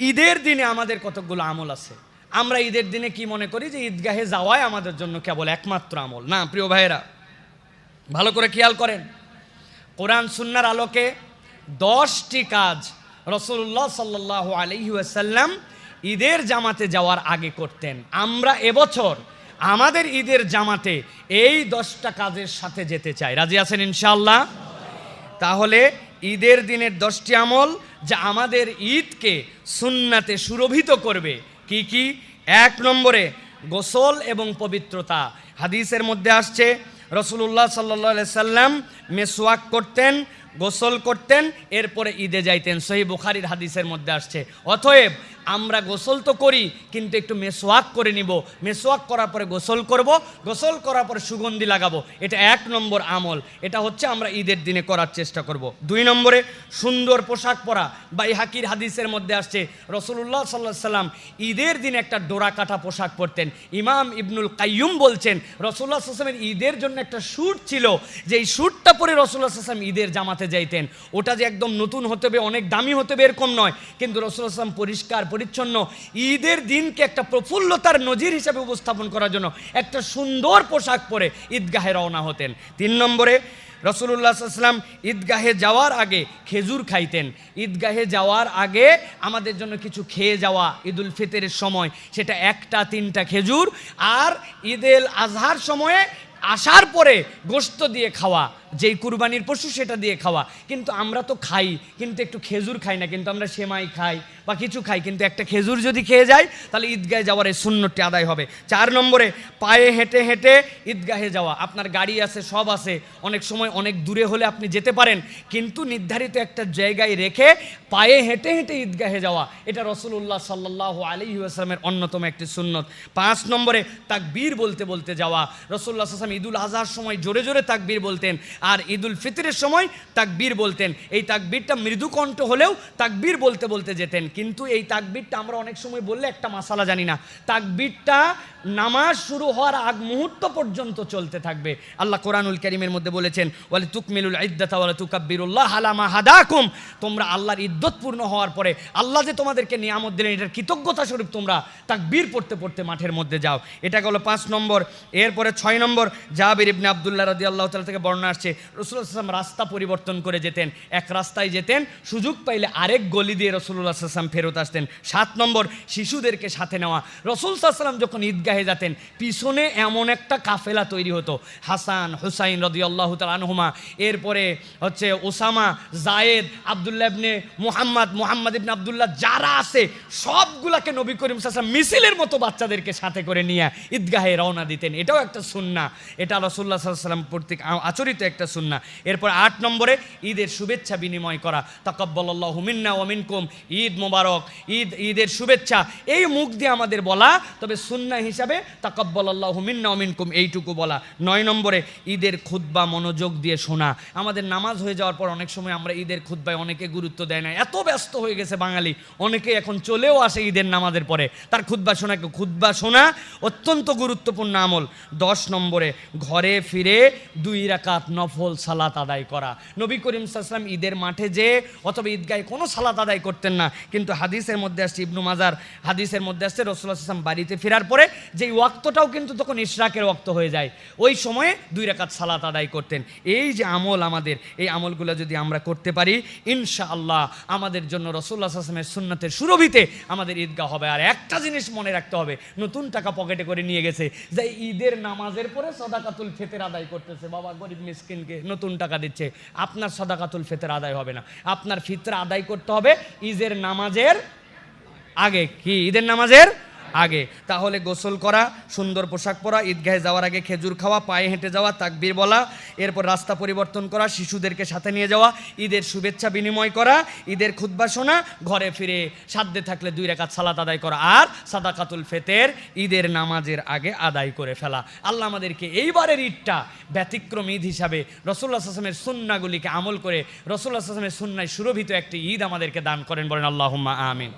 ঈদের দিনে আমাদের কতকগুলো আমল আছে? আমরা ঈদের দিনে কি মনে করি যে ঈদগাহে যাওয়াই আমাদের জন্য কেবল একমাত্র আমল? না, প্রিয় ভাইয়েরা, ভালো করে খেয়াল করেন। কোরআন সুন্নার আলোকে দশটি কাজ রসুল্লাহ সাল্লাহ আলহি আসাল্লাম ঈদের জামাতে যাওয়ার আগে করতেন। আমরা এবছর আমাদের ঈদের জামাতে এই দশটা কাজের সাথে যেতে চাই। রাজি আছেন ইনশাল্লাহ তাহলে ঈদের দিনের দশটি আমল যা আমাদের ঈদকে সুন্নাতে সুরভিত করবে। কি কি? এক নম্বরে গোসল এবং পবিত্রতা। হাদিসের মধ্যে আসছে রসুল্লাহ সাল্লা সাল্লাম মেসোয়াক করতেন গোসল করতেন, এরপরে ঈদে যাইতেন। সহি বুখারির হাদিসের মধ্যে আসছে। অতএব আমরা গোসল তো করি, কিন্তু একটু মেসোয়াক করে নিব। মেসোয়াক করার পরে গোসল করব, গোসল করার পরে সুগন্ধি লাগাবো। এটা এক নম্বর আমল। এটা হচ্ছে আমরা ঈদের দিনে করার চেষ্টা করব। দুই নম্বরে, সুন্দর পোশাক পরা। বা হাকির হাদিসের মধ্যে আসছে রসুল্লাহ সাল্লাহ সাল্লাম ঈদের দিনে একটা ডোরা কাটা পোশাক পরতেন। ইমাম ইবনুল কাইয়ুম বলছেন, রসুল্লাহ সাল্লামের ঈদের জন্য একটা শ্যুট ছিল। যে এই শ্যুটটা পরে রসুল্লাহ সাল্লাম ঈদের জামাতে যাইতেন। ওটা যে একদম নতুন হতে হবে, অনেক দামি হতে হবে, এরকম নয়। কিন্তু রসুল্লাহ সাল্লাম পরিষ্কার, পরিচ্ছন্ন ঈদের দিনকে একটা প্রফুল্লতার নজির হিসাবে উপস্থাপন করার জন্য একটা সুন্দর পোশাক পরে ঈদগাহে রওনা হতেন। তিন নম্বরে রসুল্লাহ সাল্লাম ঈদগাহে যাওয়ার আগে খেজুর খাইতেন। ঈদগাহে যাওয়ার আগে আমাদের জন্য কিছু খেয়ে যাওয়া ঈদুল ফিতরের সময়, সেটা একটা তিনটা খেজুর আর ঈদ ঈদেল আজহার সময়ে আসার পরে গোস্ত দিয়ে খাওয়া, যেই কুরবানির পশু সেটা দিয়ে খাওয়া। কিন্তু আমরা তো খাই, কিন্তু একটু খেজুর খাই না, কিন্তু আমরা সেমাই খাই বা কিছু খাই, কিন্তু একটা খেজুর যদি খেয়ে যাই, তাহলে ঈদগাহে যাওয়ার এই শূন্যটি আদায় হবে। চার নম্বরে, পায়ে হেঁটে হেঁটে ঈদগাহে যাওয়া। আপনার গাড়ি আছে, সব আছে। অনেক সময় অনেক দূরে হলে আপনি যেতে পারেন, কিন্তু নির্ধারিত একটা জায়গায় রেখে পায়ে হেঁটে হেঁটে ঈদগাহে যাওয়া, এটা রসুল্লাহ সাল্লাহ আলী আসলামের অন্যতম একটি সুন্নত। পাঁচ নম্বরে, তাকবীর বলতে বলতে যাওয়া। রসুল্লাহ আসলাম ঈদুল আজহার সময় জোরে জোরে তাকবীর বলতেন আর ঈদুল ফিতরের সময় তাকবীর বলতেন। এই তাকবীরটা মৃদুকণ্ঠ হলেও তাকবীর বলতে বলতে যেতেন। কিন্তু এই তাকবীরটা আমরা অনেক সময় বললে একটা মাসালা জানি না। তাকবীরটা নামাজ শুরু হওয়ার আগ মুহূর্ত পর্যন্ত চলতে থাকবে। আল্লাহ কোরআনুল করিমের মধ্যে বলেছেন ওয়ালে তুকমিলুল ইদ্দাতা ওয়ালে তুকাব্বিরুল্লাহ হালামা হাদাকুম। তোমরা আল্লাহর ইদ্যত পূর্ণ হওয়ার পরে আল্লাহ যে তোমাদেরকে নিয়ামত দিলেন, এটার কৃতজ্ঞতা স্বরূপ তোমরা তাকবীর পড়তে পড়তে মাঠের মধ্যে যাও। এটা হলো পাঁচ নম্বর। এরপরে ছয় নম্বর, জাবির ইবনে আবদুল্লাহ রাদি আল্লাহ তালা থেকে বর্ণনা আসছে রসুল্লাহ আসলাম রাস্তা পরিবর্তন করে যেতেন, এক রাস্তায় যেতেন, সুযোগ পাইলে আরেক গলি দিয়ে রসুল্লাহ আসলাম ফেরত আসতেন। সাত নম্বর, শিশুদেরকে সাথে নেওয়া। রসুল সাল্লাম যখন ঈদগাহে যেতেন। পিছনে এমন একটা কাফেলা তৈরি হতো। হাসান, হুসাইন রদি আল্লাহ আনহুমা। এরপরে হচ্ছে Osama, Zayed, Abdullah ibn Muhammad Muhammad ibn Abdullah যারা আছে, সবগুলাকে নবী করিম সাল্লাম মিছিলের মতো বাচ্চাদেরকে সাথে করে নিয়ে ঈদগাহে রওনা দিতেন। এটাও একটা সুন্না। এটা রসুল্লাহ সাল্লাম কর্তৃক আচরিত একটা সুন্না। এরপর আট নম্বরে, ঈদের শুভেচ্ছা বিনিময় করা। তাকব্বল্লাহ মিন্না ওমিনকুম ঈদ মোবারক। ঈদ, ঈদের শুভেচ্ছা। এই মুখ দিয়ে আমাদের বলা, তবে সুন্না হিসাবে তাকব্বল্লাহ মিন্না ওমিনকুম এইটুকু বলা। নয় নম্বরে, ঈদের খুদ্া মনোযোগ দিয়ে শোনা। আমাদের নামাজ হয়ে যাওয়ার পর অনেক সময় আমরা ঈদের খুদ্বায় অনেকে গুরুত্ব দেয় না। এত ব্যস্ত হয়ে গেছে বাঙালি। অনেকে এখন চলেও আসে ঈদের নামাজের পরে। তার খুদ্া শোনাকে খুদ্া শোনা অত্যন্ত গুরুত্বপূর্ণ আমল। দশ নম্বরে, ঘরে ফিরে দুই রাকাত নফল সালাত আদায় করা। নবী করিম সাল্লাম ঈদের মাঠে যে, অথবা ঈদগাহে কোনো সালাত আদায় করতেন না। কিন্তু হাদিসের মধ্যে আসছে, ইবনু মাজার হাদিসের মধ্যে আসছে রসুল্লাহ আসলাম বাড়িতে ফেরার পরে যেই ওয়াক্তটাও কিন্তু তখন ইশরাকের ওয়াক্ত হয়ে যায়। ওই সময়ে দুই রাকাত সালাত আদায় করতেন। এই যে আমল আমাদের, এই আমলগুলো যদি আমরা করতে পারি ইনশা আল্লাহ আমাদের জন্য রসুল্লাহ আসলামের সুন্নতের সুরভিতে আমাদের ঈদগাহ হবে। আর একটা জিনিস মনে রাখতে হবে, নতুন টাকা পকেটে করে নিয়ে গেছে, যে ঈদের নামাজের পরে সদাকাতুল ফেতের আদায় করতেছে। বাবা গরিব মিসকিনকে নতুন টাকা দিচ্ছে, আপনার সদাকাতুল ফেতের আদায় হবে না। আপনার ফিতরা আদায় করতে হবে ঈদের নামাজের আগে। কি? ঈদের নামাজের আগে। তাহলে গোসল করা, সুন্দর পোশাক পরা, ঈদগাহে যাওয়ার আগে খেজুর খাওয়া, পায়ে হেঁটে যাওয়া, তাকবীর বলা, এরপর রাস্তা পরিবর্তন করা, শিশুদেরকে সাথে নিয়ে যাওয়া, ঈদের শুভেচ্ছা বিনিময় করা, ঈদের খুদ্া শোনা, ঘরে ফিরে সাধ্যে থাকলে দুই রেখাত সালাত আদায় করা আর সাদাকাতুল ফেতের ঈদের নামাজের আগে আদায় করে ফেলা। আল্লাহ আমাদেরকে এইবারের ঈদটা ব্যতিক্রম ঈদ হিসাবে রসুল্লাহ আসলামের সুন্নাগুলিকে আমল করে রসুল্লাহ আসলামের সুন্নায় সুরভিত একটি ঈদ আমাদেরকে দান করেন বলেন আল্লাহ আমিন।